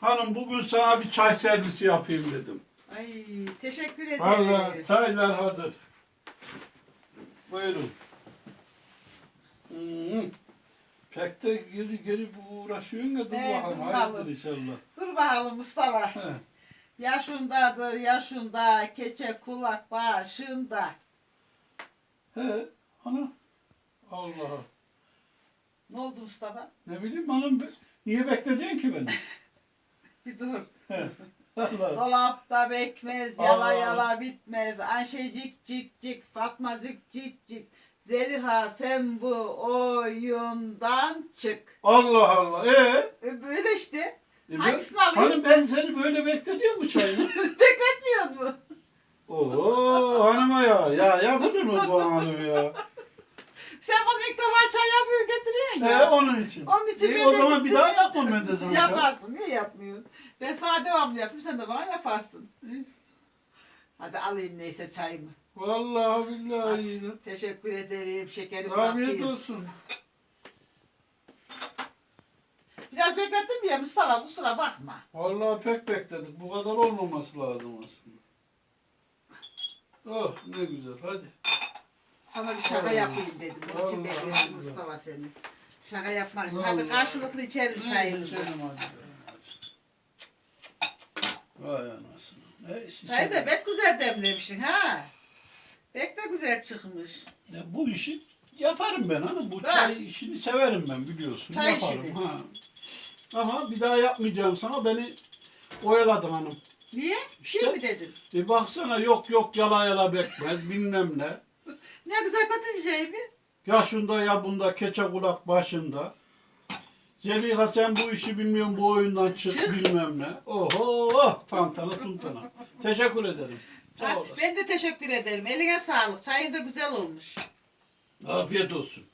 Hanım bugün sana bir çay servisi yapayım dedim. Ay teşekkür ederim. Vallahi çaylar hazır. Buyurun. Hmm. Pek de geri geri bu uğraşıyorsun ya dur Evet, bakalım. dur Hayırdır inşallah. Dur bakalım Mustafa. He. Yaşındadır yaşında, keçe kulak başında. He. Ana. Allah. Ne oldu Mustafa? Ne bileyim hanım. be- Niye beklediyorsun ki beni? Bir dur. Allah. Dolapta bekmez, yala Aa. yala bitmez. Ayşecik cik cik, Fatmacık cik cik. Zeliha sen bu oyundan çık. Allah Allah. Ee? E, Böyle işte. E ben- Hangisini alayım? Hanım ben seni böyle beklediyor mu çayını? Bekletmiyor mu? Oo hanıma ya. Ya yapılır mı bu hanım ya? Sen bana ilk defa çay yapıyor getiriyorsun He ya. onun için. Onun için ben o de zaman bir daha yapmam ben de sana çay. Yaparsın. Niye yapmıyorsun? Ben sana devamlı yapayım. Sen de bana yaparsın. İyi. Hadi alayım neyse çayımı. Vallahi billahi. Hadi. iyi. Teşekkür ederim. Şekerimi Afiyet atayım. olsun. Biraz beklettim ya Mustafa kusura bakma. Vallahi pek bekledik. Bu kadar olmaması lazım aslında. Oh ne güzel hadi. Sana bir şaka yapayım dedim. Onun için bekledim. Mustafa seni. Şaka yapmak için. Hadi karşılıklı içelim çayımızı. Vay anasını. Neyse, Çayı da pek güzel demlemişsin ha. Pek de güzel çıkmış. Ya bu işi yaparım ben hanım. Bu Ha. çay işini severim ben biliyorsun. Çay yaparım. işini. Ha. Ama bir daha yapmayacağım sana beni oyaladın hanım. Niye? İşte. mi dedin? E baksana yok yok yala yala bekmez bilmem ne. Ne güzel kötü bir şey mi? Yaşında ya bunda keçe kulak başında. Zeliha sen bu işi bilmiyorsun bu oyundan çık, Çık. bilmem ne. Oho tantana tuntana. Teşekkür ederim. Sağ Hadi, olasın. ben de teşekkür ederim. Eline sağlık. Çayın da güzel olmuş. Afiyet olsun.